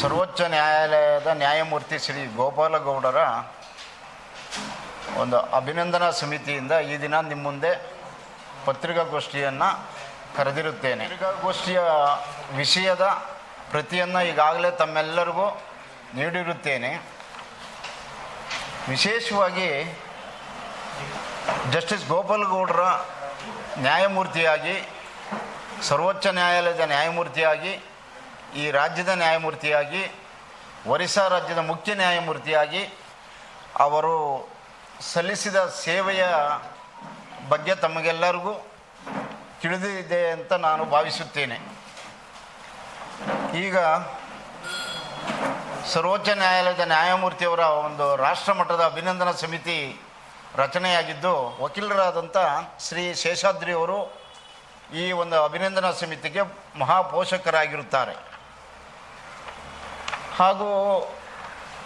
ಸರ್ವೋಚ್ಚ ನ್ಯಾಯಾಲಯದ ನ್ಯಾಯಮೂರ್ತಿ ಶ್ರೀ ಗೋಪಾಲಗೌಡರ ಒಂದು ಅಭಿನಂದನಾ ಸಮಿತಿಯಿಂದ ಈ ದಿನ ನಿಮ್ಮ ಮುಂದೆ ಪತ್ರಿಕಾಗೋಷ್ಠಿಯನ್ನು ಕರೆದಿರುತ್ತೇನೆ. ಪತ್ರಿಕಾಗೋಷ್ಠಿಯ ವಿಷಯದ ಪ್ರತಿಯನ್ನು ಈಗಾಗಲೇ ತಮ್ಮೆಲ್ಲರಿಗೂ ನೀಡಿರುತ್ತೇನೆ. ವಿಶೇಷವಾಗಿ ಜಸ್ಟಿಸ್ ಗೋಪಾಲಗೌಡರ ನ್ಯಾಯಮೂರ್ತಿಯಾಗಿ, ಸರ್ವೋಚ್ಚ ನ್ಯಾಯಾಲಯದ ನ್ಯಾಯಮೂರ್ತಿಯಾಗಿ ಈ ರಾಜ್ಯದ ನ್ಯಾಯಮೂರ್ತಿಯಾಗಿ, ಒರಿಸ್ಸಾ ರಾಜ್ಯದ ಮುಖ್ಯ ನ್ಯಾಯಮೂರ್ತಿಯಾಗಿ ಅವರು ಸಲ್ಲಿಸಿದ ಸೇವೆಯ ಬಗ್ಗೆ ತಮಗೆಲ್ಲರಿಗೂ ತಿಳಿದಿದೆ ಅಂತ ನಾನು ಭಾವಿಸುತ್ತೇನೆ. ಈಗ ಸರ್ವೋಚ್ಚ ನ್ಯಾಯಾಲಯದ ನ್ಯಾಯಮೂರ್ತಿಯವರ ಒಂದು ರಾಷ್ಟ್ರಮಟ್ಟದ ಅಭಿನಂದನಾ ಸಮಿತಿ ರಚನೆಯಾಗಿದ್ದು ವಕೀಲರಾದಂಥ ಶ್ರೀ ಶೇಷಾದ್ರಿಯವರು ಈ ಒಂದು ಅಭಿನಂದನಾ ಸಮಿತಿಗೆ ಮಹಾಪೋಷಕರಾಗಿರುತ್ತಾರೆ. ಹಾಗೂ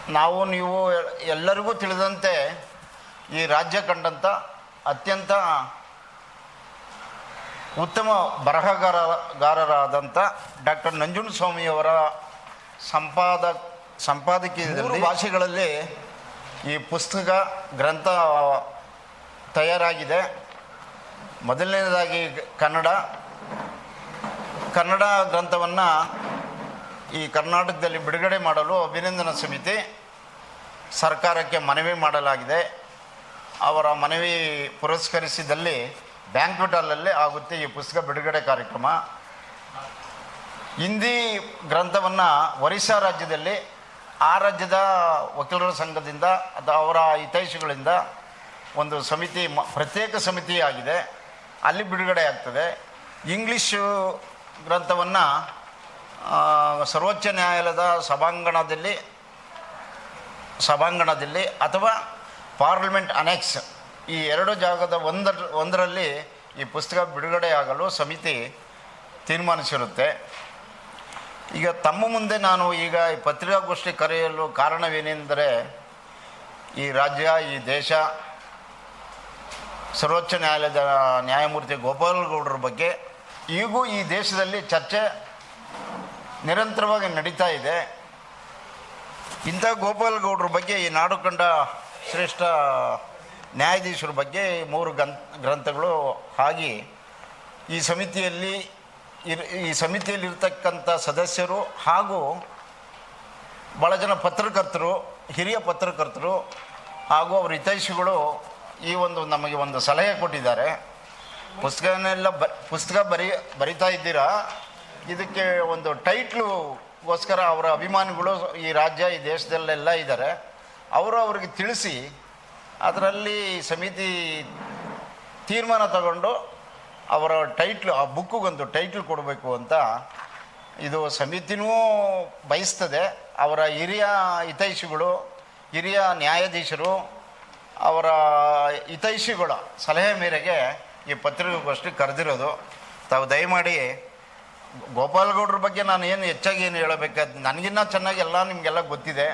ನಾವು ನೀವು ಎಲ್ಲರಿಗೂ ತಿಳಿದಂತೆ ಈ ರಾಜ್ಯ ಕಂಡಂಥ ಅತ್ಯಂತ ಉತ್ತಮ ಬರಹಗಾರಗಾರರಾದಂಥ ಡಾಕ್ಟರ್ ನಂಜುಂಡಸ್ವಾಮಿಯವರ ಸಂಪಾದ ಸಂಪಾದಕೀಯದಲ್ಲಿ ಭಾಷೆಗಳಲ್ಲಿ ಈ ಪುಸ್ತಕ ಗ್ರಂಥ ತಯಾರಾಗಿದೆ. ಮೊದಲನೇದಾಗಿ ಕನ್ನಡ. ಕನ್ನಡ ಗ್ರಂಥವನ್ನು ಈ ಕರ್ನಾಟಕದಲ್ಲಿ ಬಿಡುಗಡೆ ಮಾಡಲು ಅಭಿನಂದನಾ ಸಮಿತಿ ಸರ್ಕಾರಕ್ಕೆ ಮನವಿ ಮಾಡಲಾಗಿದೆ. ಅವರ ಮನವಿ ಪುರಸ್ಕರಿಸಿದಲ್ಲಿ ಬ್ಯಾಂಕ್ವೆಟ್ ಆಗುತ್ತೆ ಈ ಪುಸ್ತಕ ಬಿಡುಗಡೆ ಕಾರ್ಯಕ್ರಮ. ಹಿಂದಿ ಗ್ರಂಥವನ್ನು ಒರಿಸ್ಸಾ ರಾಜ್ಯದಲ್ಲಿ, ಆ ರಾಜ್ಯದ ವಕೀಲರ ಸಂಘದಿಂದ ಅಥವಾ ಅವರ ಹಿತೈಷಿಗಳಿಂದ ಒಂದು ಸಮಿತಿ ಮ ಪ್ರತ್ಯೇಕ ಸಮಿತಿ ಆಗಿದೆ. ಅಲ್ಲಿ ಬಿಡುಗಡೆ ಆಗ್ತದೆ. ಇಂಗ್ಲೀಷು ಗ್ರಂಥವನ್ನು ಸರ್ವೋಚ್ಚ ನ್ಯಾಯಾಲಯದ ಸಭಾಂಗಣದಲ್ಲಿ ಸಭಾಂಗಣದಲ್ಲಿ ಅಥವಾ ಪಾರ್ಲಿಮೆಂಟ್ ಅನೆಕ್ಸ್ ಈ ಎರಡು ಜಾಗದ ಒಂದರ, ಒಂದರಲ್ಲಿ ಈ ಪುಸ್ತಕ ಬಿಡುಗಡೆಯಾಗಲು ಸಮಿತಿ ತೀರ್ಮಾನಿಸಿರುತ್ತೆ. ಈಗ ತಮ್ಮ ಮುಂದೆ ನಾನು ಈಗ ಈ ಪತ್ರಿಕಾಗೋಷ್ಠಿ ಕರೆಯಲು ಕಾರಣವೇನೆಂದರೆ, ಈ ರಾಜ್ಯ, ಈ ದೇಶ, ಸರ್ವೋಚ್ಚ ನ್ಯಾಯಾಲಯದ ನ್ಯಾಯಮೂರ್ತಿ ಗೋಪಾಲಗೌಡರ ಬಗ್ಗೆ, ಈಗೂ ಈ ದೇಶದಲ್ಲಿ ಚರ್ಚೆ ನಿರಂತರವಾಗಿ ನಡೀತಾ ಇದೆ. ಇಂಥ ಗೋಪಾಲಗೌಡರ ಬಗ್ಗೆ ಈ ನಾಡು ಕಂಡ ಶ್ರೇಷ್ಠ ನ್ಯಾಯಾಧೀಶರ ಬಗ್ಗೆ ಮೂರು ಗ್ರಂಥಗಳು ಆಗಿ ಈ ಸಮಿತಿಯಲ್ಲಿ ಇರ್, ಈ ಸಮಿತಿಯಲ್ಲಿರ್ತಕ್ಕಂಥ ಸದಸ್ಯರು ಹಾಗೂ ಭಾಳ ಜನ ಪತ್ರಕರ್ತರು, ಹಿರಿಯ ಪತ್ರಕರ್ತರು ಹಾಗೂ ಅವ್ರ ಹಿತೈಷಿಗಳು ಈ ಒಂದು ನಮಗೆ ಒಂದು ಸಲಹೆ ಕೊಟ್ಟಿದ್ದಾರೆ. ಪುಸ್ತಕನೆಲ್ಲ ಬ, ಪುಸ್ತಕ ಬರಿ, ಬರಿತಾ ಇದ್ದೀರಾ? ಇದಕ್ಕೆ ಒಂದು ಟೈಟ್ಲುಗೋಸ್ಕರ ಅವರ ಅಭಿಮಾನಿಗಳು ಈ ರಾಜ್ಯ, ಈ ದೇಶದಲ್ಲೆಲ್ಲ ಇದ್ದಾರೆ. ಅವರು ಅವ್ರಿಗೆ ತಿಳಿಸಿ, ಅದರಲ್ಲಿ ಸಮಿತಿ ತೀರ್ಮಾನ ತಗೊಂಡು ಅವರ ಟೈಟ್ಲು ಆ ಬುಕ್ಕಿಗೊಂದು ಟೈಟ್ಲ್ ಕೊಡಬೇಕು ಅಂತ ಇದು ಸಮಿತಿನೂ ಬಯಸ್ತದೆ. ಅವರ ಹಿರಿಯ ಹಿತೈಷಿಗಳು, ಹಿರಿಯ ನ್ಯಾಯಾಧೀಶರು, ಅವರ ಹಿತೈಷಿಗಳ ಸಲಹೆ ಮೇರೆಗೆ ಈ ಪತ್ರಿಕಾಗೋಷ್ಠಿ ಕರೆದಿರೋದು. ತಾವು ದಯಮಾಡಿ ಗೋಪಾಲಗೌಡ್ರ ಬಗ್ಗೆ ನಾನು ಏನು ಹೆಚ್ಚಾಗಿ ಏನು ಹೇಳಬೇಕಾದ ನನಗಿನ್ನ ಚೆನ್ನಾಗಿ ಎಲ್ಲ ನಿಮಗೆಲ್ಲ ಗೊತ್ತಿದೆ.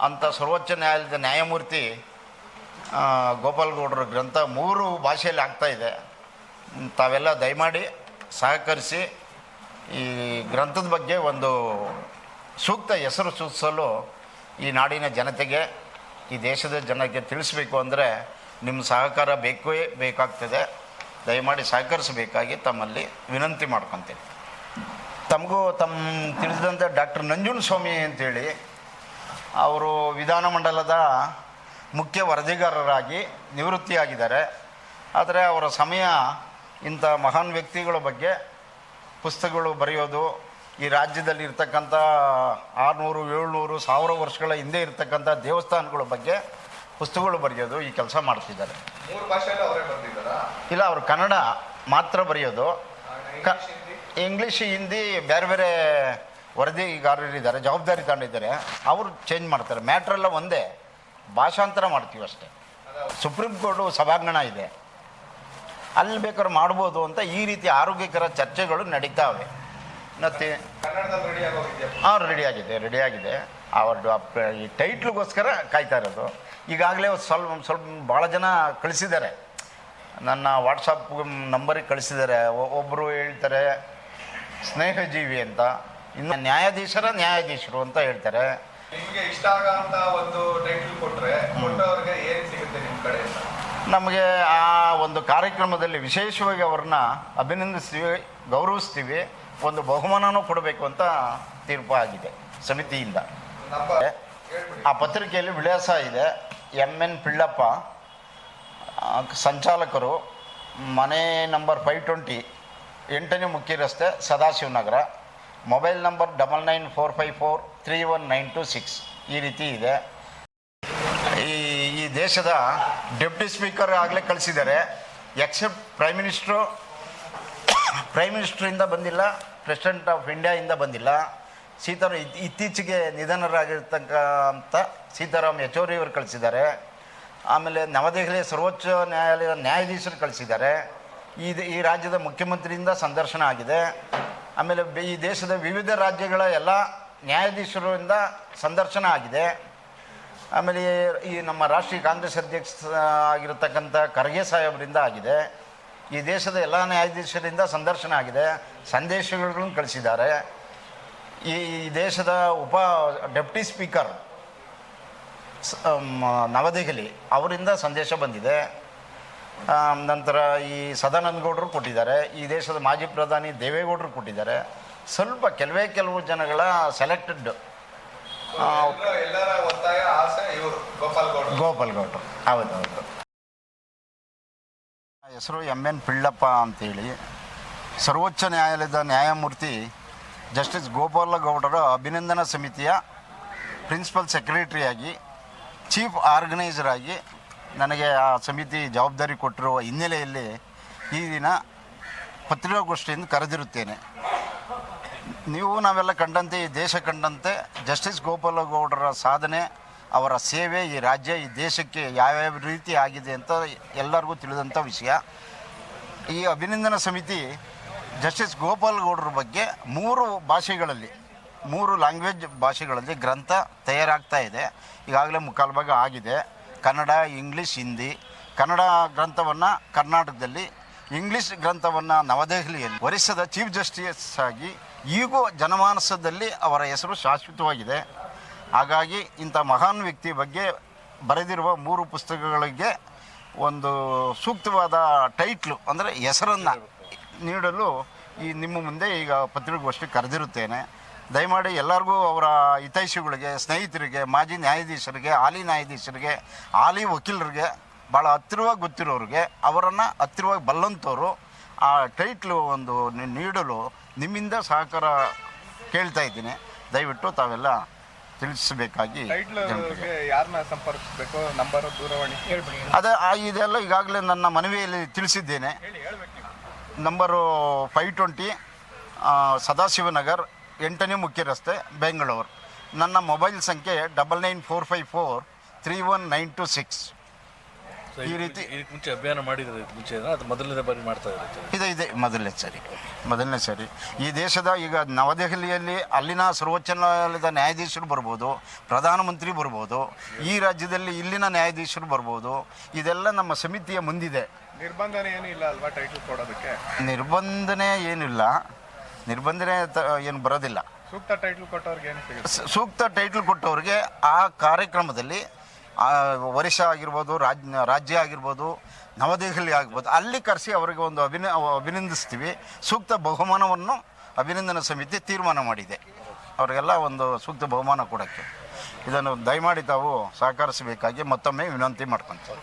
ಅಂತ ಸರ್ವೋಚ್ಚ ನ್ಯಾಯಾಲಯದ ನ್ಯಾಯಮೂರ್ತಿ ಗೋಪಾಲಗೌಡ್ರ ಗ್ರಂಥ ಮೂರು ಭಾಷೆಯಲ್ಲಿ ಆಗ್ತಾ ಇದೆ. ಹ್ಮ್, ತಾವೆಲ್ಲ ದಯಮಾಡಿ ಸಹಕರಿಸಿ ಈ ಗ್ರಂಥದ ಬಗ್ಗೆ ಒಂದು ಸೂಕ್ತ ಹೆಸರು ಸೂಚಿಸಲು ಈ ನಾಡಿನ ಜನತೆಗೆ ಈ ದೇಶದ ಜನಕ್ಕೆ ತಿಳಿಸ್ಬೇಕು ಅಂದರೆ ನಿಮ್ಮ ಸಹಕಾರ ಬೇಕೇ ಬೇಕಾಗ್ತದೆ. ದಯಮಾಡಿ ಸಹಕರಿಸಬೇಕಾಗಿ ತಮ್ಮಲ್ಲಿ ವಿನಂತಿ ಮಾಡ್ಕೊತೀನಿ. ತಮಗೂ ತಮ್ಮ ತಿಳಿದಂಥ ಡಾಕ್ಟರ್ ನಂಜುಂಡಸ್ವಾಮಿ ಅಂತೇಳಿ ಅವರು ವಿಧಾನಮಂಡಲದ ಮುಖ್ಯ ವರದಿಗಾರರಾಗಿ ನಿವೃತ್ತಿಯಾಗಿದ್ದಾರೆ. ಆದರೆ ಅವರ ಸಮಯ ಇಂಥ ಮಹಾನ್ ವ್ಯಕ್ತಿಗಳ ಬಗ್ಗೆ ಪುಸ್ತಕಗಳು ಬರೆಯೋದು ಈ ರಾಜ್ಯದಲ್ಲಿ ಇರ್ತಕ್ಕಂಥ ಆರುನೂರು ಏಳ್ನೂರು ಸಾವಿರ ವರ್ಷಗಳ ಹಿಂದೆ ಇರ್ತಕ್ಕಂಥ ದೇವಸ್ಥಾನಗಳ ಬಗ್ಗೆ ಪುಸ್ತಕಗಳು ಬರೆಯೋದು ಈ ಕೆಲಸ ಮಾಡ್ತಿದ್ದಾರೆ. ಇಲ್ಲ ಅವರು ಕನ್ನಡ ಮಾತ್ರ ಬರೆಯೋದು. ಕ ಇಂಗ್ಲೀಷ್ ಹಿಂದಿ ಬೇರೆ ಬೇರೆ ವರದಿಗಾರರಿದ್ದಾರೆ ಜವಾಬ್ದಾರಿ ತಗೊಂಡಿದ್ದಾರೆ. ಅವರು ಚೇಂಜ್ ಮಾಡ್ತಾರೆ. ಮ್ಯಾಟ್ರೆಲ್ಲ ಒಂದೇ. ಭಾಷಾಂತರ ಮಾಡ್ತೀವಿ ಅಷ್ಟೇ. ಸುಪ್ರೀಂ ಕೋರ್ಟು ಸಭಾಂಗಣ ಇದೆ. ಅಲ್ಲಿ ಬೇಕಾದ್ರೆ ಮಾಡ್ಬೋದು ಅಂತ ಈ ರೀತಿ ಆರೋಗ್ಯಕರ ಚರ್ಚೆಗಳು ನಡೀತಾವೆ. ಮತ್ತೆ ಹಾಂ ರೆಡಿ ಆಗಿದೆ ರೆಡಿ ರೆಡಿಯಾಗಿದೆ ರೆಡಿಯಾಗಿದೆ ಅವ್ರದ್ದು ಅಪ್- ಈ ಟೈಟ್ಲಿಗೋಸ್ಕರ ಕಾಯ್ತಾ ಇರೋದು. ಈಗಾಗಲೇ ಸ್ವಲ್ಪ ಸ್ವಲ್ಪ ಭಾಳ ಜನ ಕಳಿಸಿದ್ದಾರೆ. ನನ್ನ ವಾಟ್ಸಪ್ ನಂಬರಿಗೆ ಕಳಿಸಿದ್ದಾರೆ. ಒಬ್ಬರು ಹೇಳ್ತಾರೆ ಸ್ನೇಹಜೀವಿ ಅಂತ. ಇನ್ನು ನ್ಯಾಯಾಧೀಶರ ನ್ಯಾಯಾಧೀಶರು ಅಂತ ಹೇಳ್ತಾರೆ. ನಿಮ್ಗೆ ಇಷ್ಟ ಆಗಂತ ಒಂದು ಟೈಟಲ್ ಕೊಟ್ರೆ ಕೊಟ್ಟವ್ರಿಗೆ ಏನ್ ಸಿಗುತ್ತೆ ನಿಮ್ ಕಡೆಯಿಂದ ನಮಗೆ ಆ ಒಂದು ಕಾರ್ಯಕ್ರಮದಲ್ಲಿ ವಿಶೇಷವಾಗಿ ಅವ್ರನ್ನ ಅಭಿನಂದಿಸ್ತೀವಿ ಗೌರವಿಸ್ತೀವಿ ಒಂದು ಬಹುಮಾನನೂ ಕೊಡಬೇಕು ಅಂತ ತೀರ್ಪು ಆಗಿದೆ ಸಮಿತಿಯಿಂದ. ಆ ಪತ್ರಿಕೆಯಲ್ಲಿ ವಿಳಾಸ ಇದೆ. ಎಂ ಎನ್ ಪಿಳ್ಳಪ್ಪ ಸಂಚಾಲಕರು ಮನೆ ನಂಬರ್ ಫೈವ್ ಟ್ವೆಂಟಿ ಎಂಟನೇ ಮುಖ್ಯ ರಸ್ತೆ Sadashivanagar. Mobile number double nine four five four three one nine two six. ಈ ರೀತಿ ಇದೆ. ಈ ಈ ದೇಶದ ಡೆಪ್ಟಿ ಸ್ಪೀಕರ್ ಆಗಲೇ ಕಳಿಸಿದ್ದಾರೆ. ಎಕ್ಸೆಪ್ಟ್ ಪ್ರೈಮ್ ಮಿನಿಸ್ಟ್ರು, ಪ್ರೈಮ್ ಮಿನಿಸ್ಟ್ರಿಂದ ಬಂದಿಲ್ಲ, ಪ್ರೆಸಿಡೆಂಟ್ ಆಫ್ ಇಂಡಿಯಾಯಿಂದ ಬಂದಿಲ್ಲ. ಸೀತಾರಾಮ್ ಇತ್- ಇತ್ತೀಚೆಗೆ ನಿಧನರಾಗಿರ್ತಕ್ಕಂಥ ಸೀತಾರಾಮ್ ಯಚೂರಿ ಅವರು ಕಳಿಸಿದ್ದಾರೆ. ಆಮೇಲೆ ನವದೆಹಲಿಯ ಸರ್ವೋಚ್ಚ ನ್ಯಾಯಾಲಯದ ನ್ಯಾಯಾಧೀಶರು ಕಳಿಸಿದ್ದಾರೆ. ಈ ಈ ರಾಜ್ಯದ ಮುಖ್ಯಮಂತ್ರಿಯಿಂದ ಸಂದರ್ಶನ ಆಗಿದೆ. ಆಮೇಲೆ ಈ ದೇಶದ ವಿವಿಧ ರಾಜ್ಯಗಳ ಎಲ್ಲ ನ್ಯಾಯಾಧೀಶರಿಂದ ಸಂದರ್ಶನ ಆಗಿದೆ. ಆಮೇಲೆ ಈ ನಮ್ಮ ರಾಷ್ಟ್ರೀಯ ಕಾಂಗ್ರೆಸ್ ಅಧ್ಯಕ್ಷ ಆಗಿರತಕ್ಕಂಥ ಖರ್ಗೆ ಸಾಹೇಬರಿಂದ ಆಗಿದೆ. ಈ ದೇಶದ ಎಲ್ಲ ನ್ಯಾಯಾಧೀಶರಿಂದ ಸಂದರ್ಶನ ಆಗಿದೆ. ಸಂದೇಶಗಳನ್ನು ಕಳಿಸಿದ್ದಾರೆ. ಈ ದೇಶದ ಉಪ ಡೆಪ್ಟಿ ಸ್ಪೀಕರ್ ನವದೆಹಲಿ ಅವರಿಂದ ಸಂದೇಶ ಬಂದಿದೆ. ನಂತರ ಈ ಸದಾನಂದ ಗೌಡರು ಕೊಟ್ಟಿದ್ದಾರೆ. ಈ ದೇಶದ ಮಾಜಿ ಪ್ರಧಾನಿ ದೇವೇಗೌಡರು ಕೊಟ್ಟಿದ್ದಾರೆ. ಸ್ವಲ್ಪ ಕೆಲವೇ ಕೆಲವು ಜನಗಳ ಸೆಲೆಕ್ಟೆಡ್ ಎಲ್ರ- ಎಲ್ಲರ ಒತ್ತಾಯ ಆಸೆ ಇವರು ಗೋಪಾಲ್ ಗೌಡ ಗೋಪಾಲ್ ಗೌಡ್ರು ಹೌದು ಹೌದು ಹೆಸರು ಎಂ ಎನ್ ಪಿಳ್ಳಪ್ಪ ಅಂತೇಳಿ. ಸರ್ವೋಚ್ಚ ನ್ಯಾಯಾಲಯದ ನ್ಯಾಯಮೂರ್ತಿ ಜಸ್ಟಿಸ್ ಗೋಪಾಲ ಗೌಡರ ಅಭಿನಂದನಾ ಸಮಿತಿಯ ಪ್ರಿನ್ಸಿಪಲ್ ಸೆಕ್ರೆಟರಿಯಾಗಿ, ಚೀಫ್ ಆರ್ಗನೈಸರ್ ಆಗಿ ನನಗೆ ಆ ಸಮಿತಿ ಜವಾಬ್ದಾರಿ ಕೊಟ್ಟಿರುವ ಹಿನ್ನೆಲೆಯಲ್ಲಿ ಈ ದಿನ ಪತ್ರಿಕಾಗೋಷ್ಠಿಯಿಂದ ಕರೆದಿರುತ್ತೇನೆ. ನೀವು ನಾವೆಲ್ಲ ಕಂಡಂತೆ, ಈ ದೇಶ ಕಂಡಂತೆ, ಜಸ್ಟಿಸ್ ಗೋಪಾಲಗೌಡರ ಸಾಧನೆ, ಅವರ ಸೇವೆ ಈ ರಾಜ್ಯ, ಈ ದೇಶಕ್ಕೆ ಯಾವ್ಯಾವ ರೀತಿ ಆಗಿದೆ ಅಂತ ಎಲ್ಲರಿಗೂ ತಿಳಿದಂಥ ವಿಷಯ. ಈ ಅಭಿನಂದನಾ ಸಮಿತಿ ಜಸ್ಟಿಸ್ ಗೋಪಾಲಗೌಡರ ಬಗ್ಗೆ ಮೂರು ಭಾಷೆಗಳಲ್ಲಿ, ಮೂರು ಲ್ಯಾಂಗ್ವೇಜ್ ಭಾಷೆಗಳಲ್ಲಿ ಗ್ರಂಥ ತಯಾರಾಗ್ತಾ ಇದೆ. ಈಗಾಗಲೇ ಮುಕ್ಕಾಲು ಭಾಗ ಆಗಿದೆ. ಕನ್ನಡ, ಇಂಗ್ಲೀಷ್, ಹಿಂದಿ, ಕನ್ನಡ ಗ್ರಂಥವನ್ನು ಕರ್ನಾಟಕದಲ್ಲಿ, ಇಂಗ್ಲೀಷ್ ಗ್ರಂಥವನ್ನು ನವದೆಹಲಿಯಲ್ಲಿ ಒರಿಸ್ಸಾದ ಚೀಫ್ ಜಸ್ಟಿಸ್ ಆಗಿ ಈಗೂ ಜನಮಾನಸದಲ್ಲಿ ಅವರ ಹೆಸರು ಶಾಶ್ವತವಾಗಿದೆ. ಹಾಗಾಗಿ ಇಂಥ ಮಹಾನ್ ವ್ಯಕ್ತಿ ಬಗ್ಗೆ ಬರೆದಿರುವ ಮೂರು ಪುಸ್ತಕಗಳಿಗೆ ಒಂದು ಸೂಕ್ತವಾದ ಟೈಟ್ಲು, ಅಂದರೆ ಹೆಸರನ್ನು ನೀಡಲು ಈ ನಿಮ್ಮ ಮುಂದೆ ಈಗ ಪತ್ರಿಕಾಗೋಷ್ಠಿ ಕರೆದಿರುತ್ತೇನೆ. ದಯಮಾಡಿ ಎಲ್ಲರಿಗೂ ಅವರ ಹಿತೈಷಿಗಳಿಗೆ ಸ್ನೇಹಿತರಿಗೆ ಮಾಜಿ ನ್ಯಾಯಾಧೀಶರಿಗೆ ಹಾಲಿ ನ್ಯಾಯಾಧೀಶರಿಗೆ ಹಾಲಿ ವಕೀಲರಿಗೆ ಭಾಳ ಹತ್ತಿರವಾಗಿ ಗೊತ್ತಿರೋರಿಗೆ ಅವರನ್ನು ಹತ್ತಿರವಾಗಿ ಬಲ್ಲಂಥವ್ರು ಆ ಟೈಟ್ಲು ಒಂದು ನೀಡಲು ನಿಮ್ಮಿಂದ ಸಹಕಾರ ಕೇಳ್ತಾ ಇದ್ದೀನಿ. ದಯವಿಟ್ಟು ತಾವೆಲ್ಲ ತಿಳಿಸಬೇಕಾಗಿ ಯಾರನ್ನ ಸಂಪರ್ಕಿಸಬೇಕು? ನಂಬರ್ ದೂರವಾಣಿ ಹೇಳ್ಬಿಡಿ. ಅದೇ ಇದೆಲ್ಲ ಈಗಾಗಲೇ ನನ್ನ ಮನವಿಯಲ್ಲಿ ತಿಳಿಸಿದ್ದೇನೆ. ನಂಬರು ಫೈವ್ ಟ್ವೆಂಟಿ ಸದಾಶಿವನಗರ್ ಎಂಟನೇ ಮುಖ್ಯ ರಸ್ತೆ ಬೆಂಗಳೂರು. ನನ್ನ ಮೊಬೈಲ್ ಸಂಖ್ಯೆ double nine four five four three one nine two six. ಈ ರೀತಿ- ಮುಂಚೆ- ಇದಕ್ಕೆ ಮುಂಚೆ ಅಭಿಯಾನ ಮಾಡಿದ್ರೆ ಇದಕ್ಕೆ ಮುಂಚೆ ಅದು ಮೊದಲನೇ ಬಾರಿ ಮಾಡ್ತಾ ಇದ್ದಾರೆ ಇದೆ ಇದೆ. ಮೊದಲನೇ ಸರಿ. ಮೊದಲನೇ ಸರಿ. ಈ ದೇಶದ ಈಗ ನವದೆಹಲಿಯಲ್ಲಿ ಅಲ್ಲಿನ ಸರ್ವೋಚ್ಚ ನ್ಯಾಯಾಲಯದ ನ್ಯಾಯಾಧೀಶರು ಬರ್ಬೋದು ಪ್ರಧಾನಮಂತ್ರಿ ಬರ್ಬೋದು ಈ ರಾಜ್ಯದಲ್ಲಿ ಇಲ್ಲಿನ ನ್ಯಾಯಾಧೀಶರು ಬರ್ಬೋದು. ಇದೆಲ್ಲ ನಮ್ಮ ಸಮಿತಿಯ ಮುಂದಿದೆ. ನಿರ್ಬಂಧನೆ ಏನಿಲ್ಲ ಇಲ್ಲ ಅಲ್ವಾ ಟೈಟಲ್ ಕೊಡೋದಕ್ಕೆ? ನಿರ್ಬಂಧನೆ ಏನಿಲ್ಲ. ನಿರ್ಬಂಧನೆ ತ- ಏನು ಬರೋದಿಲ್ಲ. ಸೂಕ್ತ ಟೈಟಲ್ ಕೊಟ್ಟವ್ರಿಗೆ ಏನು ಸಿಗುತ್ತೆ? ಸೂಕ್ತ ಟೈಟಲ್ ಕೊಟ್ಟವ್ರಿಗೆ ಆ ಕಾರ್ಯಕ್ರಮದಲ್ಲಿ ಒರಿಸ್ಸಾ ಆಗಿರ್ಬೋದು ರಾಜ್ಯ ರಾಜ್ಯ ಆಗಿರ್ಬೋದು ನವದೆಹಲಿ ಆಗ್ಬೋದು ಅಲ್ಲಿ ಕರೆಸಿ ಅವರಿಗೆ ಒಂದು ಅಭಿನ ಅಭಿನಂದಿಸ್ತೀವಿ. ಸೂಕ್ತ ಬಹುಮಾನವನ್ನು ಅಭಿನಂದನಾ ಸಮಿತಿ ತೀರ್ಮಾನ ಮಾಡಿದೆ. ಅವರಿಗೆಲ್ಲ ಒಂದು ಸೂಕ್ತ ಬಹುಮಾನ ಕೊಡೋಕ್ಕೆ. ಇದನ್ನು ದಯಮಾಡಿ ತಾವು ಸಹಕರಿಸಬೇಕಾಗಿ ಮತ್ತೊಮ್ಮೆ ವಿನಂತಿ ಮಾಡ್ಕೊತೀವಿ.